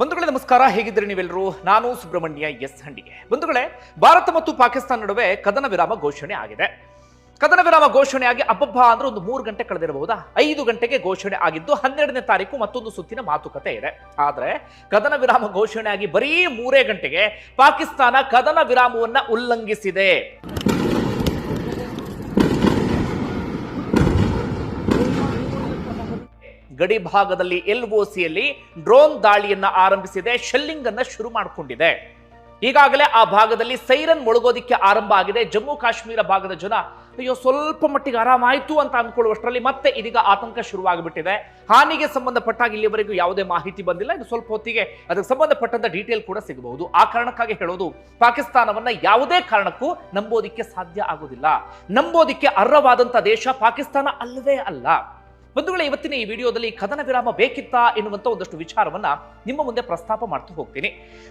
ಬಂಧುಗಳೇ, ನಮಸ್ಕಾರ. ಹೇಗಿದ್ದೀರಿ ನೀವೆಲ್ಲರೂ? ನಾನು ಸುಬ್ರಹ್ಮಣ್ಯ ಎಸ್. ಹಂಡಿಗೆ. ಬಂಧುಗಳೇ, ಭಾರತ ಮತ್ತು ಪಾಕಿಸ್ತಾನ ನಡುವೆ ಕದನ ವಿರಾಮ ಘೋಷಣೆ ಆಗಿದೆ. ಕದನ ವಿರಾಮ ಘೋಷಣೆಯಾಗಿ ಅಬ್ಬಬ್ಬ ಅಂದ್ರೆ ಒಂದು ಮೂರು ಗಂಟೆ ಕಳೆದಿರಬಹುದಾ? ಐದು ಗಂಟೆಗೆ ಘೋಷಣೆ ಆಗಿದ್ದು ಹನ್ನೆರಡನೇ ತಾರೀಕು ಮತ್ತೊಂದು ಸುತ್ತಿನ ಮಾತುಕತೆ ಇದೆ. ಆದರೆ ಕದನ ವಿರಾಮ ಘೋಷಣೆಯಾಗಿ ಬರೀ ಮೂರೇ ಗಂಟೆಗೆ ಪಾಕಿಸ್ತಾನ ಕದನ ವಿರಾಮವನ್ನ ಉಲ್ಲಂಘಿಸಿದೆ. ಗಡಿ ಭಾಗದಲ್ಲಿ ಎಲ್ ಸಿಯಲ್ಲಿ ಡ್ರೋನ್ ದಾಳಿಯನ್ನ ಆರಂಭಿಸಿದೆ ಶೆಲ್ಲಿಂಗ್ ಅನ್ನ ಶುರು ಮಾಡಿಕೊಂಡಿದೆ. ಈಗಾಗಲೇ ಆ ಭಾಗದಲ್ಲಿ ಸೈರನ್ ಮೊಳಗೋದಿಕ್ಕೆ ಆರಂಭ ಆಗಿದೆ. ಜಮ್ಮು ಕಾಶ್ಮೀರ ಭಾಗದ ಜನ, ಅಯ್ಯೋ, ಸ್ವಲ್ಪ ಮಟ್ಟಿಗೆ ಆರಾಮಾಯಿತು ಅಂತ ಅಂದ್ಕೊಳ್ಳುವಷ್ಟರಲ್ಲಿ ಮತ್ತೆ ಇದೀಗ ಆತಂಕ ಶುರುವಾಗಿಬಿಟ್ಟಿದೆ. ಹಾನಿಗೆ ಸಂಬಂಧಪಟ್ಟಾಗ ಇಲ್ಲಿವರೆಗೂ ಯಾವುದೇ ಮಾಹಿತಿ ಬಂದಿಲ್ಲ. ಇದು ಸ್ವಲ್ಪ ಹೊತ್ತಿಗೆ ಅದಕ್ಕೆ ಸಂಬಂಧಪಟ್ಟಂತ ಡೀಟೇಲ್ ಕೂಡ ಸಿಗಬಹುದು. ಆ ಕಾರಣಕ್ಕಾಗಿ ಹೇಳೋದು, ಪಾಕಿಸ್ತಾನವನ್ನ ಯಾವುದೇ ಕಾರಣಕ್ಕೂ ನಂಬೋದಿಕ್ಕೆ ಸಾಧ್ಯ ಆಗೋದಿಲ್ಲ. ನಂಬೋದಿಕ್ಕೆ ಅರ್ಹವಾದಂತ ದೇಶ ಪಾಕಿಸ್ತಾನ ಅಲ್ಲವೇ ಅಲ್ಲ. ಬಂಧುಗಳೇ ಇವತ್ತಿನ ಈ ವಿಡಿಯೋದಲ್ಲಿ ಕದನ ವಿರಾಮ ಬೇಕಿತ್ತಾ ಎನ್ನುವಂಥ ಒಂದಷ್ಟು ವಿಚಾರವನ್ನ ನಿಮ್ಮ ಮುಂದೆ ಪ್ರಸ್ತಾಪ ಮಾಡ್ತಾ ಹೋಗ್ತೀನಿ.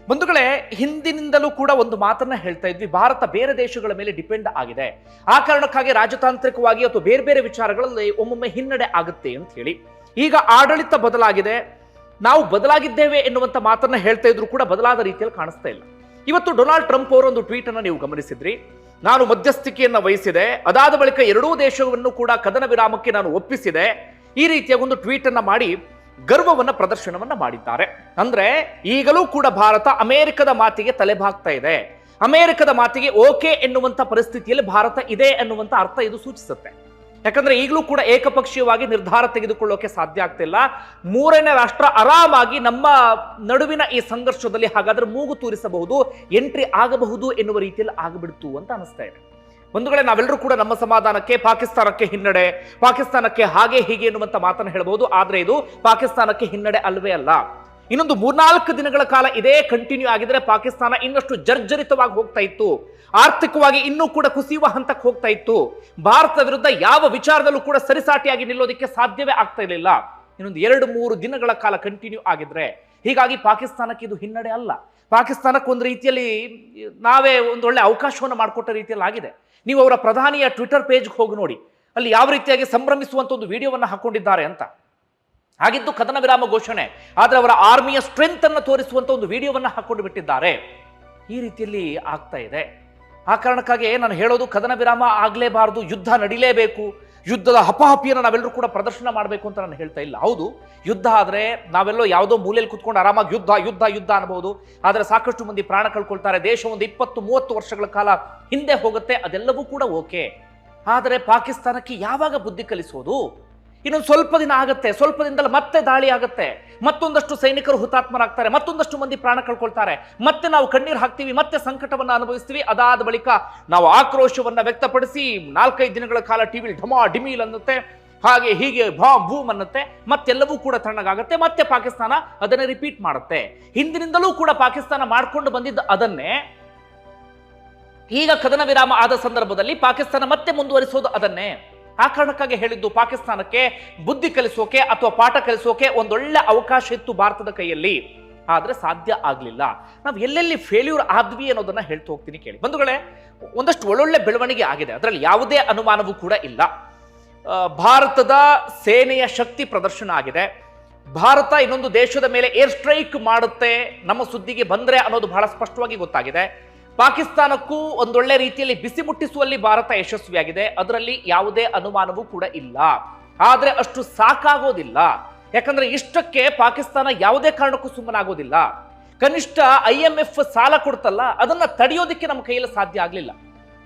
ಬಂಧುಗಳೇ ಹಿಂದಿನಿಂದಲೂ ಕೂಡ ಒಂದು ಮಾತನ್ನ ಹೇಳ್ತಾ ಇದ್ವಿ, ಭಾರತ ಬೇರೆ ದೇಶಗಳ ಮೇಲೆ ಡಿಪೆಂಡ್ ಆಗಿದೆ. ಆ ಕಾರಣಕ್ಕಾಗಿ ರಾಜತಾಂತ್ರಿಕವಾಗಿ ಅಥವಾ ಬೇರೆ ಬೇರೆ ವಿಚಾರಗಳಲ್ಲಿ ಒಮ್ಮೊಮ್ಮೆ ಹಿನ್ನಡೆ ಆಗುತ್ತೆ ಅಂತ ಹೇಳಿ. ಈಗ ಆಡಳಿತ ಬದಲಾಗಿದೆ, ನಾವು ಬದಲಾಗಿದ್ದೇವೆ ಎನ್ನುವಂಥ ಮಾತನ್ನ ಹೇಳ್ತಾ ಇದ್ರು ಕೂಡ ಬದಲಾದ ರೀತಿಯಲ್ಲಿ ಕಾಣಿಸ್ತಾ ಇಲ್ಲ. ಇವತ್ತು ಡೊನಾಲ್ಡ್ ಟ್ರಂಪ್ ಅವರ ಒಂದು ಟ್ವೀಟ್ ಅನ್ನ ನೀವು ಗಮನಿಸಿದ್ರಿ. ನಾನು ಮಧ್ಯಸ್ಥಿಕೆಯನ್ನ ವಹಿಸಿದೆ, ಅದಾದ ಬಳಿಕ ಎರಡೂ ದೇಶವನ್ನು ಕೂಡ ಕದನ ವಿರಾಮಕ್ಕೆ ನಾನು ಒಪ್ಪಿಸಿದೆ. ಈ ರೀತಿಯ ಒಂದು ಟ್ವೀಟ್ ಅನ್ನ ಮಾಡಿ ಗರ್ವವನ್ನ ಪ್ರದರ್ಶನವನ್ನ ಮಾಡಿದ್ದಾರೆ. ಅಂದ್ರೆ ಈಗಲೂ ಕೂಡ ಭಾರತ ಅಮೆರಿಕದ ಮಾತಿಗೆ ತಲೆಬಾಗ್ತಾ ಇದೆ. ಅಮೆರಿಕದ ಮಾತಿಗೆ ಓಕೆ ಎನ್ನುವಂತ ಪರಿಸ್ಥಿತಿಯಲ್ಲಿ ಭಾರತ ಇದೆ ಅನ್ನುವಂತ ಅರ್ಥ ಇದು ಸೂಚಿಸುತ್ತೆ. ಯಾಕಂದ್ರೆ ಈಗಲೂ ಕೂಡ ಏಕಪಕ್ಷೀಯವಾಗಿ ನಿರ್ಧಾರ ತೆಗೆದುಕೊಳ್ಳೋಕೆ ಸಾಧ್ಯ ಆಗ್ತಿಲ್ಲ ಮೂರನೇ ರಾಷ್ಟ್ರ ಆರಾಮಾಗಿ ನಮ್ಮ ನಡುವಿನ ಈ ಸಂಘರ್ಷದಲ್ಲಿ ಹಾಗಾದ್ರೆ ಮೂಗು ತೂರಿಸಬಹುದು, ಎಂಟ್ರಿ ಆಗಬಹುದು ಎನ್ನುವ ರೀತಿಯಲ್ಲಿ ಆಗಬಿಡ್ತು ಅಂತ ಅನಿಸ್ತಾ ಇದೆ. ಒಂದು ಕಡೆ ನಾವೆಲ್ಲರೂ ಕೂಡ ನಮ್ಮ ಸಮಾಧಾನಕ್ಕೆ ಪಾಕಿಸ್ತಾನಕ್ಕೆ ಹಿನ್ನಡೆ, ಪಾಕಿಸ್ತಾನಕ್ಕೆ ಹಾಗೆ ಹೀಗೆ ಎನ್ನುವಂತ ಮಾತನ್ನು ಹೇಳಬಹುದು ಆದ್ರೆ ಇದು ಪಾಕಿಸ್ತಾನಕ್ಕೆ ಹಿನ್ನಡೆ ಅಲ್ವೇ ಅಲ್ಲ. ಇನ್ನೊಂದು ಮೂರ್ನಾಲ್ಕು ದಿನಗಳ ಕಾಲ ಇದೇ ಕಂಟಿನ್ಯೂ ಆಗಿದ್ರೆ ಪಾಕಿಸ್ತಾನ ಇನ್ನಷ್ಟು ಜರ್ಜರಿತವಾಗಿ ಹೋಗ್ತಾ ಇತ್ತು. ಆರ್ಥಿಕವಾಗಿ ಇನ್ನೂ ಕೂಡ ಕುಸಿಯುವ ಹಂತಕ್ಕೆ ಹೋಗ್ತಾ ಇತ್ತು. ಭಾರತ ವಿರುದ್ಧ ಯಾವ ವಿಚಾರದಲ್ಲೂ ಕೂಡ ಸರಿಸಾಟಿಯಾಗಿ ನಿಲ್ಲೋದಕ್ಕೆ ಸಾಧ್ಯವೇ ಆಗ್ತಾ ಇರಲಿಲ್ಲ. ಇನ್ನೊಂದು ಎರಡು ಮೂರು ದಿನಗಳ ಕಾಲ ಕಂಟಿನ್ಯೂ ಆಗಿದ್ರೆ ಹೀಗಾಗಿ ಪಾಕಿಸ್ತಾನಕ್ಕೆ ಇದು ಹಿನ್ನಡೆ ಅಲ್ಲ. ಪಾಕಿಸ್ತಾನಕ್ಕೆ ಒಂದು ರೀತಿಯಲ್ಲಿ ನಾವೇ ಒಂದು ಒಳ್ಳೆ ಅವಕಾಶವನ್ನು ಮಾಡಿಕೊಟ್ಟ ರೀತಿಯಲ್ಲಿ ಆಗಿದೆ ನೀವು ಅವರ ಪ್ರಧಾನಿಯ ಟ್ವಿಟರ್ ಪೇಜ್ಗೆ ಹೋಗಿ ನೋಡಿ. ಅಲ್ಲಿ ಯಾವ ರೀತಿಯಾಗಿ ಸಂಭ್ರಮಿಸುವಂತ ಒಂದು ವಿಡಿಯೋವನ್ನು ಹಾಕೊಂಡಿದ್ದಾರೆ ಅಂತ. ಹಾಗಿದ್ದು ಕದನ ವಿರಾಮ ಘೋಷಣೆ. ಆದರೆ ಅವರ ಆರ್ಮಿಯ ಸ್ಟ್ರೆಂತ್ ಅನ್ನು ತೋರಿಸುವಂತ ಒಂದು ವಿಡಿಯೋವನ್ನು ಹಾಕೊಂಡು ಬಿಟ್ಟಿದ್ದಾರೆ. ಈ ರೀತಿಯಲ್ಲಿ ಆಗ್ತಾ ಇದೆ. ಆ ಕಾರಣಕ್ಕಾಗಿ ನಾನು ಹೇಳೋದು ಕದನ ವಿರಾಮ ಆಗಲೇಬಾರದು, ಯುದ್ಧ ನಡಿಲೇಬೇಕು. ಯುದ್ಧದ ಹಪಾಹಪಿಯನ್ನು ನಾವೆಲ್ಲರೂ ಕೂಡ ಪ್ರದರ್ಶನ ಮಾಡಬೇಕು ಅಂತ ನಾನು ಹೇಳ್ತಾ ಇಲ್ಲ. ಹೌದು, ಯುದ್ಧ ಆದರೆ ನಾವೆಲ್ಲೋ ಯಾವುದೋ ಮೂಲೆಯಲ್ಲಿ ಕುತ್ಕೊಂಡು ಆರಾಮಾಗಿ ಯುದ್ಧ ಯುದ್ಧ ಯುದ್ಧ ಅನ್ಬೋದು. ಆದರೆ ಸಾಕಷ್ಟು ಮಂದಿ ಪ್ರಾಣ ಕಳ್ಕೊಳ್ತಾರೆ. ದೇಶ ಒಂದು ಇಪ್ಪತ್ತು, ಮೂವತ್ತು ವರ್ಷಗಳ ಕಾಲ ಹಿಂದೆ ಹೋಗುತ್ತೆ, ಅದೆಲ್ಲವೂ ಕೂಡ ಓಕೆ. ಆದರೆ ಪಾಕಿಸ್ತಾನಕ್ಕೆ ಯಾವಾಗ ಬುದ್ಧಿ ಕಲಿಸೋದು? ಇನ್ನೊಂದು ಸ್ವಲ್ಪ ದಿನ ಆಗುತ್ತೆ, ಸ್ವಲ್ಪ ದಿನದಲ್ಲಿ ಮತ್ತೆ ದಾಳಿ ಆಗುತ್ತೆ. ಮತ್ತೊಂದಷ್ಟು ಸೈನಿಕರು ಹುತಾತ್ಮರಾಗ್ತಾರೆ, ಮತ್ತೊಂದಷ್ಟು ಮಂದಿ ಪ್ರಾಣ ಕಳ್ಕೊಳ್ತಾರೆ. ಮತ್ತೆ ನಾವು ಕಣ್ಣೀರು ಹಾಕ್ತೀವಿ, ಮತ್ತೆ ಸಂಕಟವನ್ನು ಅನುಭವಿಸ್ತೀವಿ. ಅದಾದ ಬಳಿಕ ನಾವು ಆಕ್ರೋಶವನ್ನು ವ್ಯಕ್ತಪಡಿಸಿ ನಾಲ್ಕೈದು ದಿನಗಳ ಕಾಲ ಟಿವಿಲಿ ಢಮಾ ಡಿಮೀಲ್ ಅನ್ನುತ್ತೆ, ಹಾಗೆ ಹೀಗೆ ಭಾ ಭೂಮ್ ಅನ್ನತ್ತೆ, ಮತ್ತೆಲ್ಲವೂ ಕೂಡ ತಣ್ಣಗಾಗುತ್ತೆ, ಮತ್ತೆ ಪಾಕಿಸ್ತಾನ ಅದನ್ನೇ ರಿಪೀಟ್ ಮಾಡುತ್ತೆ. ಹಿಂದಿನಿಂದಲೂ ಕೂಡ ಪಾಕಿಸ್ತಾನ ಮಾಡ್ಕೊಂಡು ಬಂದಿದ್ದ ಅದನ್ನೇ, ಈಗ ಕದನ ವಿರಾಮ ಆದ ಸಂದರ್ಭದಲ್ಲಿ ಪಾಕಿಸ್ತಾನ ಮತ್ತೆ ಮುಂದುವರಿಸೋದು ಅದನ್ನೇ. ಆ ಕಾರಣಕ್ಕಾಗಿ ಹೇಳಿದ್ದು ಪಾಕಿಸ್ತಾನಕ್ಕೆ ಬುದ್ಧಿ ಕಲಿಸೋಕೆ ಅಥವಾ ಪಾಠ ಕಲಿಸೋಕೆ ಒಂದೊಳ್ಳೆ ಅವಕಾಶ ಇತ್ತು ಭಾರತದ ಕೈಯಲ್ಲಿ. ಆದರೆ ಸಾಧ್ಯ ಆಗಲಿಲ್ಲ. ನಾವು ಎಲ್ಲೆಲ್ಲಿ ಫೇಲ್ಯೂರ್ ಆದ್ವಿ ಅನ್ನೋದನ್ನ ಹೇಳ್ತಾ ಹೋಗ್ತೀನಿ ಕೇಳಿ. ಬಂಧುಗಳೇ, ಒಂದಷ್ಟು ಒಳ್ಳೊಳ್ಳೆ ಬೆಳವಣಿಗೆ ಆಗಿದೆ. ಅದರಲ್ಲಿ ಯಾವುದೇ ಅನುಮಾನವೂ ಕೂಡ ಇಲ್ಲ. ಭಾರತದ ಸೇನೆಯ ಶಕ್ತಿ ಪ್ರದರ್ಶನ ಆಗಿದೆ. ಭಾರತ ಇನ್ನೊಂದು ದೇಶದ ಮೇಲೆ ಏರ್ ಸ್ಟ್ರೈಕ್ ಮಾಡುತ್ತೆ. ನಮ್ಮ ಸುದ್ದಿಗೆ ಬಂದ್ರೆ ಅನ್ನೋದು ಬಹಳ ಸ್ಪಷ್ಟವಾಗಿ ಗೊತ್ತಾಗಿದೆ. ಪಾಕಿಸ್ತಾನಕ್ಕೂ ಒಂದೊಳ್ಳೆ ರೀತಿಯಲ್ಲಿ ಬಿಸಿ ಮುಟ್ಟಿಸುವಲ್ಲಿ ಭಾರತ ಯಶಸ್ವಿಯಾಗಿದೆ. ಅದರಲ್ಲಿ ಯಾವುದೇ ಅನುಮಾನವೂ ಕೂಡ ಇಲ್ಲ. ಆದರೆ ಅಷ್ಟು ಸಾಕಾಗೋದಿಲ್ಲ. ಯಾಕಂದ್ರೆ ಇಷ್ಟಕ್ಕೆ ಪಾಕಿಸ್ತಾನ ಯಾವುದೇ ಕಾರಣಕ್ಕೂ ಸುಮ್ಮನಾಗೋದಿಲ್ಲ. ಕನಿಷ್ಠ ಐ ಎಂ ಎಫ್ ಸಾಲ ಕೊಡ್ತಲ್ಲ, ಅದನ್ನ ತಡೆಯೋದಕ್ಕೆ ನಮ್ಮ ಕೈಯಲ್ಲಿ ಸಾಧ್ಯ ಆಗಲಿಲ್ಲ.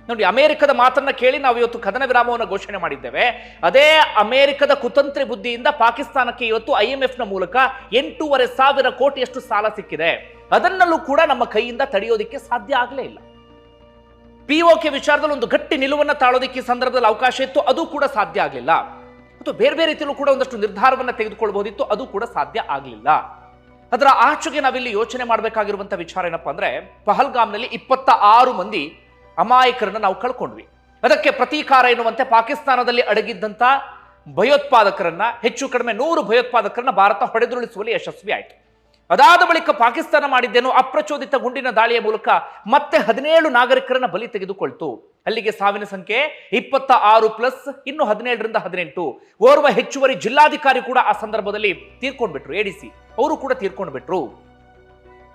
ನೋಡಿ, ಅಮೆರಿಕದ ಮಾತನ್ನ ಕೇಳಿ ನಾವು ಇವತ್ತು ಕದನ ವಿರಾಮವನ್ನು ಘೋಷಣೆ ಮಾಡಿದ್ದೇವೆ. ಅದೇ ಅಮೆರಿಕದ ಕುತಂತ್ರಿ ಬುದ್ಧಿಯಿಂದ ಪಾಕಿಸ್ತಾನಕ್ಕೆ ಇವತ್ತು ಐ ಎಂ ನ ಮೂಲಕ ಎಂಟೂವರೆ ಸಾವಿರ ಕೋಟಿಯಷ್ಟು ಸಾಲ ಸಿಕ್ಕಿದೆ. ಅದನ್ನಲ್ಲೂ ಕೂಡ ನಮ್ಮ ಕೈಯಿಂದ ತಡೆಯೋದಕ್ಕೆ ಸಾಧ್ಯ ಆಗಲೇ ಇಲ್ಲ. ಪಿ ಕೆ ವಿಚಾರದಲ್ಲಿ ಒಂದು ಗಟ್ಟಿ ನಿಲುವನ್ನು ತಾಳೋದಕ್ಕೆ ಸಂದರ್ಭದಲ್ಲಿ ಅವಕಾಶ ಇತ್ತು, ಅದು ಕೂಡ ಸಾಧ್ಯ ಆಗಲಿಲ್ಲ. ಮತ್ತು ಬೇರೆ ಬೇರೆ ರೀತಿಯಲ್ಲೂ ಕೂಡ ಒಂದಷ್ಟು ನಿರ್ಧಾರವನ್ನು ತೆಗೆದುಕೊಳ್ಬಹುದಿತ್ತು, ಅದು ಕೂಡ ಸಾಧ್ಯ ಆಗಲಿಲ್ಲ. ಅದರ ಆಚೆಗೆ ನಾವಿಲ್ಲಿ ಯೋಚನೆ ಮಾಡಬೇಕಾಗಿರುವಂತ ವಿಚಾರ ಏನಪ್ಪಾ ಅಂದ್ರೆ, ಪಹಲ್ಗಾಮ್ನಲ್ಲಿ ಇಪ್ಪತ್ತ ಆರು ಮಂದಿ ಅಮಾಯಕರನ್ನ ನಾವು ಕಳ್ಕೊಂಡ್ವಿ. ಅದಕ್ಕೆ ಪ್ರತೀಕಾರ ಎನ್ನುವಂತೆ ಪಾಕಿಸ್ತಾನದಲ್ಲಿ ಅಡಗಿದ್ದಂತ ಭಯೋತ್ಪಾದಕರನ್ನ, ಹೆಚ್ಚು ಕಡಿಮೆ ನೂರು ಭಯೋತ್ಪಾದಕರನ್ನ ಭಾರತ ಹೊಡೆದುರುಳಿಸುವಲ್ಲಿ ಯಶಸ್ವಿ ಆಯಿತು. ಅದಾದ ಬಳಿಕ ಪಾಕಿಸ್ತಾನ ಮಾಡಿದ್ದೇನು ಅಪ್ರಚೋದಿತ ಗುಂಡಿನ ದಾಳಿಯ ಮೂಲಕ ಮತ್ತೆ ಹದಿನೇಳು ನಾಗರಿಕರನ್ನ ಬಲಿ ತೆಗೆದುಕೊಳ್ತು. ಅಲ್ಲಿಗೆ ಸಾವಿನ ಸಂಖ್ಯೆ ಇಪ್ಪತ್ತ ಆರು ಪ್ಲಸ್ ಇನ್ನು ಹದಿನೇಳರಿಂದ ಹದಿನೆಂಟು. ಓರ್ವ ಹೆಚ್ಚುವರಿ ಜಿಲ್ಲಾಧಿಕಾರಿ ಕೂಡ ಆ ಸಂದರ್ಭದಲ್ಲಿ ತೀರ್ಕೊಂಡ್ಬಿಟ್ರು ಎಡಿಸಿ ಅವರು ಕೂಡ ತೀರ್ಕೊಂಡ್ಬಿಟ್ರು.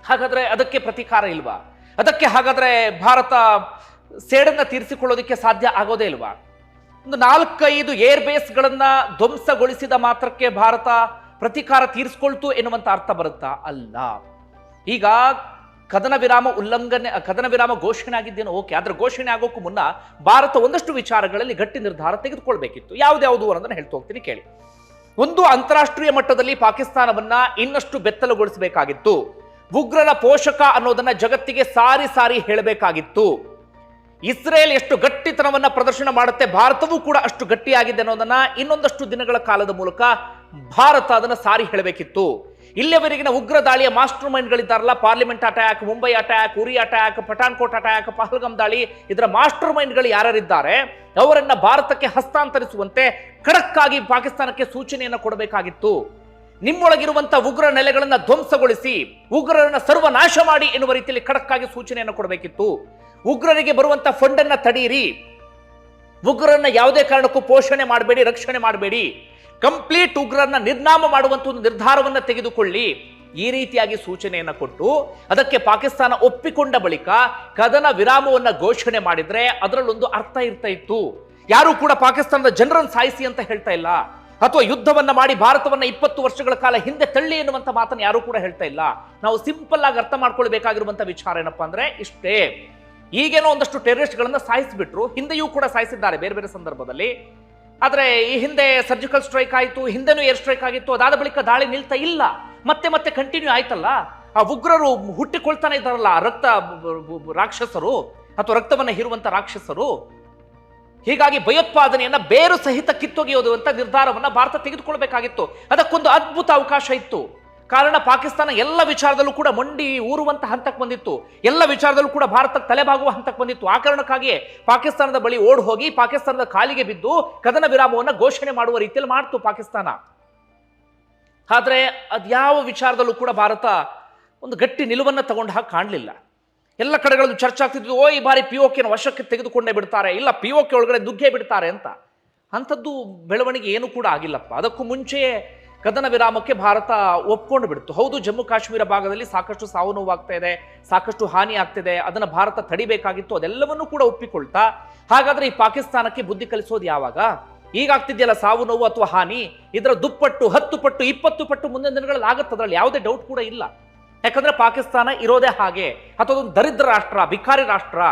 ಹಾಗಾದ್ರೆ ಅದಕ್ಕೆ ಪ್ರತೀಕಾರ ಇಲ್ವಾ? ಅದಕ್ಕೆ ಹಾಗಾದ್ರೆ ಭಾರತ ಸೇಡನ್ನ ತೀರಿಸಿಕೊಳ್ಳೋದಕ್ಕೆ ಸಾಧ್ಯ ಆಗೋದೇ ಇಲ್ವಾ? ಒಂದು ನಾಲ್ಕೈದು ಏರ್ ಬೇಸ್ಗಳನ್ನು ಧ್ವಂಸಗೊಳಿಸಿದ ಮಾತ್ರಕ್ಕೆ ಭಾರತ ಪ್ರತಿಕಾರ ತೀರಿಸ್ಕೊಳ್ತು ಎನ್ನುವಂಥ ಅರ್ಥ ಬರುತ್ತಾ? ಅಲ್ಲ. ಈಗ ಕದನ ವಿರಾಮ ಉಲ್ಲಂಘನೆ, ಕದನ ವಿರಾಮ ಘೋಷಣೆ ಆಗಿದ್ದೇನೋ, ಓಕೆ. ಆದ್ರೆ ಘೋಷಣೆ ಆಗೋಕ್ಕೂ ಮುನ್ನ ಭಾರತ ಒಂದಷ್ಟು ವಿಚಾರಗಳಲ್ಲಿ ಗಟ್ಟಿ ನಿರ್ಧಾರ ತೆಗೆದುಕೊಳ್ಬೇಕಿತ್ತು. ಯಾವುದ್ಯಾವುದು ಅನ್ನೋದನ್ನು ಹೇಳ್ತಾ ಹೋಗ್ತೀನಿ, ಕೇಳಿ. ಒಂದು ಅಂತಾರಾಷ್ಟ್ರೀಯ ಮಟ್ಟದಲ್ಲಿ ಪಾಕಿಸ್ತಾನವನ್ನ ಇನ್ನಷ್ಟು ಬೆತ್ತಲುಗೊಳಿಸಬೇಕಾಗಿತ್ತು. ಉಗ್ರರ ಪೋಷಕ ಅನ್ನೋದನ್ನ ಜಗತ್ತಿಗೆ ಸಾರಿ ಸಾರಿ ಹೇಳಬೇಕಾಗಿತ್ತು. ಇಸ್ರೇಲ್ ಎಷ್ಟು ಗಟ್ಟಿತನವನ್ನು ಪ್ರದರ್ಶನ ಮಾಡುತ್ತೆ, ಭಾರತವೂ ಕೂಡ ಅಷ್ಟು ಗಟ್ಟಿಯಾಗಿದೆ ಅನ್ನೋದನ್ನ ಇನ್ನೊಂದಷ್ಟು ದಿನಗಳ ಕಾಲದ ಮೂಲಕ ಭಾರತ ಅದನ್ನು ಸಾರಿ ಹೇಳಬೇಕಿತ್ತು. ಇಲ್ಲಿಯವರೆಗಿನ ಉಗ್ರ ದಾಳಿಯ master ಮೈಂಡ್ಗಳಿದ್ದಾರಲ್ಲ, parliament attack, Mumbai attack, Uri attack, Pathankot attack, Pahalgam ದಾಳಿ, ಇದರ ಮಾಸ್ಟರ್ ಮೈಂಡ್ಗಳು ಯಾರಿದ್ದಾರೆ ಅವರನ್ನ ಭಾರತಕ್ಕೆ ಹಸ್ತಾಂತರಿಸುವಂತೆ ಖಡಕ್ ಆಗಿ ಪಾಕಿಸ್ತಾನಕ್ಕೆ ಸೂಚನೆಯನ್ನು ಕೊಡಬೇಕಾಗಿತ್ತು. ನಿಮ್ಮೊಳಗಿರುವಂಥ ಉಗ್ರ ನೆಲೆಗಳನ್ನು ಧ್ವಂಸಗೊಳಿಸಿ, ಉಗ್ರರನ್ನ ಸರ್ವನಾಶ ಮಾಡಿ ಎನ್ನುವ ರೀತಿಯಲ್ಲಿ ಖಡಕ್ಕಾಗಿ ಸೂಚನೆಯನ್ನು ಕೊಡಬೇಕಿತ್ತು. ಉಗ್ರರಿಗೆ ಬರುವಂತ ಫಂಡ್ ಅನ್ನ ತಡೀರಿ. ಉಗ್ರರನ್ನ ಯಾವುದೇ ಕಾರಣಕ್ಕೂ ಪೋಷಣೆ ಮಾಡಬೇಡಿ, ರಕ್ಷಣೆ ಮಾಡಬೇಡಿ. ಕಂಪ್ಲೀಟ್ ಉಗ್ರರನ್ನ ನಿರ್ನಾಮ ಮಾಡುವಂತ ಒಂದು ನಿರ್ಧಾರವನ್ನ ತೆಗೆದುಕೊಳ್ಳಿ. ಈ ರೀತಿಯಾಗಿ ಸೂಚನೆಯನ್ನ ಕೊಟ್ಟು ಅದಕ್ಕೆ ಪಾಕಿಸ್ತಾನ ಒಪ್ಪಿಕೊಂಡ ಬಳಿಕ ಕದನ ವಿರಾಮವನ್ನು ಘೋಷಣೆ ಮಾಡಿದ್ರೆ ಅದರಲ್ಲೊಂದು ಅರ್ಥ ಇರ್ತಾ ಇತ್ತು. ಯಾರು ಕೂಡ ಪಾಕಿಸ್ತಾನದ ಜನರನ್ನು ಸಾಯಿಸಿ ಅಂತ ಹೇಳ್ತಾ ಇಲ್ಲ. ಅಥವಾ ಯುದ್ಧವನ್ನ ಮಾಡಿ ಭಾರತವನ್ನ ಇಪ್ಪತ್ತು ವರ್ಷಗಳ ಕಾಲ ಹಿಂದೆ ತಳ್ಳಿ ಎನ್ನುವಂತ ಮಾತನ್ನು ಯಾರು ಕೂಡ ಹೇಳ್ತಾ ಇಲ್ಲ. ನಾವು ಸಿಂಪಲ್ ಆಗಿ ಅರ್ಥ ಮಾಡ್ಕೊಳ್ಬೇಕಾಗಿರುವಂತ ವಿಚಾರ ಏನಪ್ಪಾ ಅಂದ್ರೆ ಇಷ್ಟೇ. ಈಗೇನೋ ಒಂದಷ್ಟು ಟೆರರಿಸ್ಟ್ಗಳನ್ನು ಸಾಯಿಸಿಬಿಟ್ರು, ಹಿಂದೆಯೂ ಕೂಡ ಸಾಯಿಸಿದ್ದಾರೆ ಬೇರೆ ಬೇರೆ ಸಂದರ್ಭದಲ್ಲಿ. ಆದರೆ ಈ ಹಿಂದೆ ಸರ್ಜಿಕಲ್ ಸ್ಟ್ರೈಕ್ ಆಯಿತು, ಹಿಂದೆನೂ ಏರ್ ಸ್ಟ್ರೈಕ್ ಆಗಿತ್ತು, ಅದಾದ ಬಳಿಕ ದಾಳಿ ನಿಲ್ತಾ ಇಲ್ಲ. ಮತ್ತೆ ಮತ್ತೆ ಕಂಟಿನ್ಯೂ ಆಯ್ತಲ್ಲ? ಆ ಉಗ್ರರು ಹುಟ್ಟಿಕೊಳ್ತಾನೆ ಇದ್ದಾರಲ್ಲ ರಕ್ತ ರಾಕ್ಷಸರು ಅಥವಾ ರಕ್ತವನ್ನು ಹೀರುವಂತ ರಾಕ್ಷಸರು? ಹೀಗಾಗಿ ಭಯೋತ್ಪಾದನೆಯನ್ನ ಬೇರು ಸಹಿತ ಕಿತ್ತೊಗೆಯೋದು ಅಂತ ನಿರ್ಧಾರವನ್ನ ಭಾರತ ತೆಗೆದುಕೊಳ್ಬೇಕಾಗಿತ್ತು. ಅದಕ್ಕೊಂದು ಅದ್ಭುತ ಅವಕಾಶ ಇತ್ತು. ಕಾರಣ ಪಾಕಿಸ್ತಾನ ಎಲ್ಲ ವಿಚಾರದಲ್ಲೂ ಕೂಡ ಮಂಡಿ ಊರುವಂತ ಹಂತಕ್ಕೆ ಬಂದಿತ್ತು. ಎಲ್ಲ ವಿಚಾರದಲ್ಲೂ ಕೂಡ ಭಾರತ ತಲೆಬಾಗುವ ಹಂತಕ್ಕೆ ಬಂದಿತ್ತು. ಆ ಕಾರಣಕ್ಕಾಗಿಯೇ ಪಾಕಿಸ್ತಾನದ ಬಳಿ ಓಡ್ ಹೋಗಿ ಪಾಕಿಸ್ತಾನದ ಕಾಲಿಗೆ ಬಿದ್ದು ಕದನ ವಿರಾಮವನ್ನು ಘೋಷಣೆ ಮಾಡುವ ರೀತಿಯಲ್ಲಿ ಮಾಡ್ತು ಪಾಕಿಸ್ತಾನ. ಆದರೆ ಅದ್ಯಾವ ವಿಚಾರದಲ್ಲೂ ಕೂಡ ಭಾರತ ಒಂದು ಗಟ್ಟಿ ನಿಲುವನ್ನ ತಗೊಂಡು ಹಾಗೆ ಕಾಣಲಿಲ್ಲ. ಎಲ್ಲ ಕಡೆಗಳಲ್ಲೂ ಚರ್ಚೆ ಆಗ್ತಿದ್ದು ಓ, ಈ ಬಾರಿ ಪಿ ಕೆನ ವಶಕ್ಕೆ ತೆಗೆದುಕೊಂಡೇ ಬಿಡ್ತಾರೆ, ಇಲ್ಲ ಪಿ ಓಕೆ ಒಳಗಡೆ ನುಗ್ಗೇ ಬಿಡ್ತಾರೆ ಅಂತ. ಅಂಥದ್ದು ಬೆಳವಣಿಗೆ ಏನೂ ಕೂಡ ಆಗಿಲ್ಲಪ್ಪ. ಅದಕ್ಕೂ ಮುಂಚೆಯೇ ಕದನ ವಿರಾಮಕ್ಕೆ ಭಾರತ ಒಪ್ಕೊಂಡು ಬಿಡ್ತು. ಹೌದು, ಜಮ್ಮು ಕಾಶ್ಮೀರ ಭಾಗದಲ್ಲಿ ಸಾಕಷ್ಟು ಸಾವು ನೋವು ಆಗ್ತಾ ಇದೆ, ಸಾಕಷ್ಟು ಹಾನಿ ಆಗ್ತಿದೆ, ಅದನ್ನು ಭಾರತ ತಡಿಬೇಕಾಗಿತ್ತು, ಅದೆಲ್ಲವನ್ನೂ ಕೂಡ ಒಪ್ಪಿಕೊಳ್ತಾ. ಹಾಗಾದ್ರೆ ಈ ಪಾಕಿಸ್ತಾನಕ್ಕೆ ಬುದ್ಧಿ ಕಲಿಸೋದು ಯಾವಾಗ? ಈಗಾಗ್ತಿದೆಯಲ್ಲ ಸಾವು ನೋವು ಅಥವಾ ಹಾನಿ? ಇದರ ದುಪ್ಪಟ್ಟು, ಹತ್ತು ಪಟ್ಟು, ಇಪ್ಪತ್ತು ಪಟ್ಟು ಮುಂದಿನ ದಿನಗಳಲ್ಲಿ ಆಗುತ್ತೆ, ಅದರಲ್ಲಿ ಯಾವುದೇ ಡೌಟ್ ಕೂಡ ಇಲ್ಲ. ಯಾಕಂದ್ರೆ ಪಾಕಿಸ್ತಾನ ಇರೋದೇ ಹಾಗೆ, ಅಥವಾ ಒಂದು ದರಿದ್ರ ರಾಷ್ಟ್ರ, ಭಿಕಾರಿ ರಾಷ್ಟ್ರ.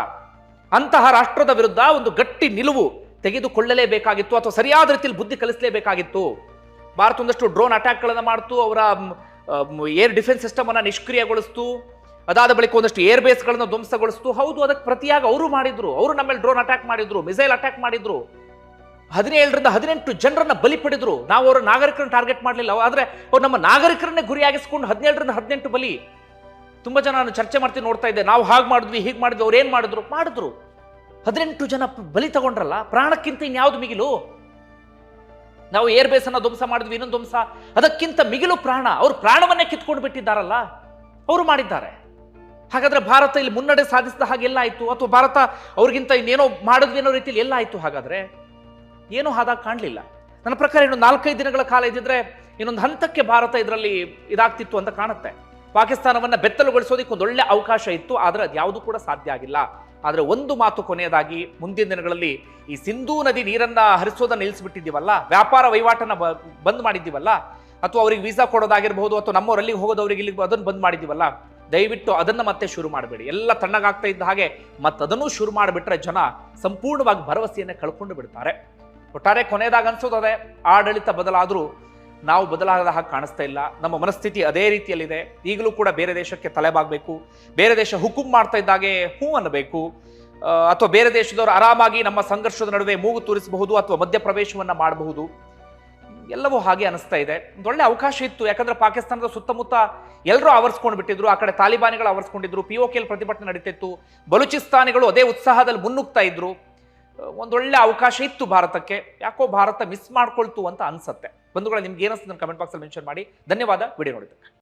ಅಂತಹ ರಾಷ್ಟ್ರದ ವಿರುದ್ಧ ಒಂದು ಗಟ್ಟಿ ನಿಲುವು ತೆಗೆದುಕೊಳ್ಳಲೇಬೇಕಾಗಿತ್ತು, ಅಥವಾ ಸರಿಯಾದ ರೀತಿಯಲ್ಲಿ ಬುದ್ಧಿ ಕಲಿಸಲೇಬೇಕಾಗಿತ್ತು. ಭಾರತ ಒಂದಷ್ಟು ಡ್ರೋನ್ ಅಟ್ಯಾಕ್ಗಳನ್ನು ಮಾಡ್ತು, ಅವರ ಏರ್ ಡಿಫೆನ್ಸ್ ಸಿಸ್ಟಮ್ ಅನ್ನ ನಿಷ್ಕ್ರಿಯಗೊಳಿಸ್ತು, ಅದಾದ ಬಳಿಕ ಒಂದಷ್ಟು ಏರ್ ಬೇಸ್ಗಳನ್ನು ಧ್ವಂಸಗೊಳಿಸ್ತು. ಹೌದು, ಅದಕ್ಕೆ ಪ್ರತಿಯಾಗಿ ಅವರು ಮಾಡಿದ್ರು. ಅವರು ನಮ್ಮ ಮೇಲೆ ಡ್ರೋನ್ ಅಟ್ಯಾಕ್ ಮಾಡಿದ್ರು, ಮಿಸೈಲ್ ಅಟ್ಯಾಕ್ ಮಾಡಿದ್ರು. ಹದಿನೇಳರಿಂದ ಹದಿನೆಂಟು ಜನರನ್ನ ಬಲಿ ಪಡೆದ್ರು. ನಾವು ಅವರ ನಾಗರಿಕರನ್ನ ಟಾರ್ಗೆಟ್ ಮಾಡಲಿಲ್ಲ. ಆದರೆ ಅವ್ರು ನಮ್ಮ ನಾಗರಿಕರನ್ನೇ ಗುರಿಯಾಗಿಸ್ಕೊಂಡು ಹದಿನೇಳರಿಂದ ಹದಿನೆಂಟು ಬಲಿ. ತುಂಬಾ ಜನ ನಾನು ಚರ್ಚೆ ಮಾಡ್ತೀನಿ ನೋಡ್ತಾ ಇದ್ದೆ. ನಾವು ಹಾಗೆ ಮಾಡಿದ್ವಿ, ಹೀಗೆ ಮಾಡಿದ್ವಿ, ಅವ್ರು ಏನು ಮಾಡಿದ್ರು? ಮಾಡಿದ್ರು. ಹದಿನೆಂಟು ಜನ ಬಲಿ ತಗೊಂಡ್ರಲ್ಲ? ಪ್ರಾಣಕ್ಕಿಂತ ಇನ್ಯಾವುದು ಮಿಗಿಲು? ನಾವು ಏರ್ ಬೇಸ್ ಅನ್ನ ಧ್ವಂಸ ಮಾಡಿದ್ವಿ, ಇನ್ನೊಂದು ಧ್ವಂಸ. ಅದಕ್ಕಿಂತ ಮಿಗಿಲು ಪ್ರಾಣ, ಅವ್ರು ಪ್ರಾಣವನ್ನೇ ಕಿತ್ಕೊಂಡು ಬಿಟ್ಟಿದ್ದಾರಲ್ಲ ಅವರು ಮಾಡಿದ್ದಾರೆ. ಹಾಗಾದ್ರೆ ಭಾರತ ಇಲ್ಲಿ ಮುನ್ನಡೆ ಸಾಧಿಸಿದ ಹಾಗೆ ಎಲ್ಲ ಆಯ್ತು? ಅಥವಾ ಭಾರತ ಅವ್ರಿಗಿಂತ ಇನ್ನೇನೋ ಮಾಡಿದ್ವಿ ಅನ್ನೋ ರೀತಿಯಲ್ಲಿ ಎಲ್ಲ ಆಯ್ತು ಹಾಗಾದ್ರೆ? ಏನೂ ಆದಾಗ ಕಾಣಲಿಲ್ಲ. ನನ್ನ ಪ್ರಕಾರ ಇನ್ನು ನಾಲ್ಕೈದು ದಿನಗಳ ಕಾಲ ಇದ್ದಿದ್ರೆ ಇನ್ನೊಂದು ಹಂತಕ್ಕೆ ಭಾರತ ಇದರಲ್ಲಿ ಇದಾಗ್ತಿತ್ತು ಅಂತ ಕಾಣುತ್ತೆ. ಪಾಕಿಸ್ತಾನವನ್ನ ಬೆತ್ತಲುಗೊಳಿಸೋದಕ್ಕೆ ಒಂದು ಒಳ್ಳೆ ಅವಕಾಶ ಇತ್ತು, ಆದರೆ ಅದ್ಯಾವುದು ಕೂಡ ಸಾಧ್ಯ ಆಗಿಲ್ಲ. ಆದರೆ ಒಂದು ಮಾತು ಕೊನೆಯದಾಗಿ, ಮುಂದಿನ ದಿನಗಳಲ್ಲಿ ಈ ಸಿಂಧೂ ನದಿ ನೀರನ್ನ ಹರಿಸೋದನ್ನ ನಿಲ್ಲಿಸ್ಬಿಟ್ಟಿದ್ದೀವಲ್ಲ ವ್ಯಾಪಾರ ವಹಿವಾಟನ್ನ ಬಂದ್ ಮಾಡಿದ್ದೀವಲ್ಲ, ಅಥವಾ ಅವ್ರಿಗೆ ವೀಸಾ ಕೊಡೋದಾಗಿರ್ಬಹುದು ಅಥವಾ ನಮ್ಮವರಲ್ಲಿ ಹೋಗೋದವ್ರಿಗೆ ಇಲ್ಲಿ ಅದನ್ನು ಬಂದ್ ಮಾಡಿದ್ದೀವಲ್ಲ, ದಯವಿಟ್ಟು ಅದನ್ನ ಮತ್ತೆ ಶುರು ಮಾಡಬೇಡಿ. ಎಲ್ಲ ತಣ್ಣಗಾಗ್ತಾ ಇದ್ದ ಹಾಗೆ ಮತ್ತದನ್ನು ಶುರು ಮಾಡಿಬಿಟ್ರೆ ಜನ ಸಂಪೂರ್ಣವಾಗಿ ಭರವಸೆಯನ್ನು ಕಳ್ಕೊಂಡು ಬಿಡ್ತಾರೆ. ಒಟ್ಟಾರೆ ಕೊನೆಯದಾಗ ಅದೇ ಆಡಳಿತ ಬದಲಾದರೂ ನಾವು ಬದಲಾಗದ ಹಾಗೆ ಕಾಣಿಸ್ತಾ ಇಲ್ಲ. ನಮ್ಮ ಮನಸ್ಥಿತಿ ಅದೇ ರೀತಿಯಲ್ಲಿದೆ. ಈಗಲೂ ಕೂಡ ಬೇರೆ ದೇಶಕ್ಕೆ ತಲೆಬಾಗಬೇಕು. ಬೇರೆ ದೇಶ ಹುಕುಂ ಮಾಡ್ತಾ ಇದ್ದಾಗೆ ಹೂ ಅನ್ನಬೇಕು. ಅಥವಾ ಬೇರೆ ದೇಶದವರು ಆರಾಮಾಗಿ ನಮ್ಮ ಸಂಘರ್ಷದ ನಡುವೆ ಮೂಗು ತೂರಿಸಬಹುದು ಅಥವಾ ಮಧ್ಯಪ್ರವೇಶವನ್ನು ಮಾಡಬಹುದು. ಎಲ್ಲವೂ ಹಾಗೆ ಅನಿಸ್ತಾ ಇದೆ. ಒಳ್ಳೆ ಅವಕಾಶ ಇತ್ತು. ಯಾಕಂದ್ರೆ ಪಾಕಿಸ್ತಾನದ ಸುತ್ತಮುತ್ತ ಎಲ್ಲರೂ ಆವರಿಸ್ಕೊಂಡು ಬಿಟ್ಟಿದ್ರು. ಆ ಕಡೆ ತಾಲಿಬಾನಿಗಳು ಆವರಿಸ್ಕೊಂಡಿದ್ರು. ಪಿ ಒ ಕೆಲ್ ಪ್ರತಿಭಟನೆ ನಡೀತಿತ್ತು. ಬಲೂಚಿಸ್ತಾನಿಗಳು ಅದೇ ಉತ್ಸಾಹದಲ್ಲಿ ಮುನ್ನುಗ್ತಾ ಇದ್ರು. ಒಂದೊಳ್ಳೆ ಅವಕಾಶ ಇತ್ತು ಭಾರತಕ್ಕೆ. ಯಾಕೋ ಭಾರತ ಮಿಸ್ ಮಾಡ್ಕೊಳ್ತು ಅಂತ ಅನ್ಸುತ್ತೆ. ಬಂಧುಗಳ, ನಿಮ್ಗೆ ಏನಿಸ್ತದೆ ಕಮೆಂಟ್ ಬಾಕ್ಸಲ್ಲಿ ಮೆನ್ಷನ್ ಮಾಡಿ. ಧನ್ಯವಾದ. ವಿಡಿಯೋ ನೋಡಿದ್ದಕ್ಕೆ.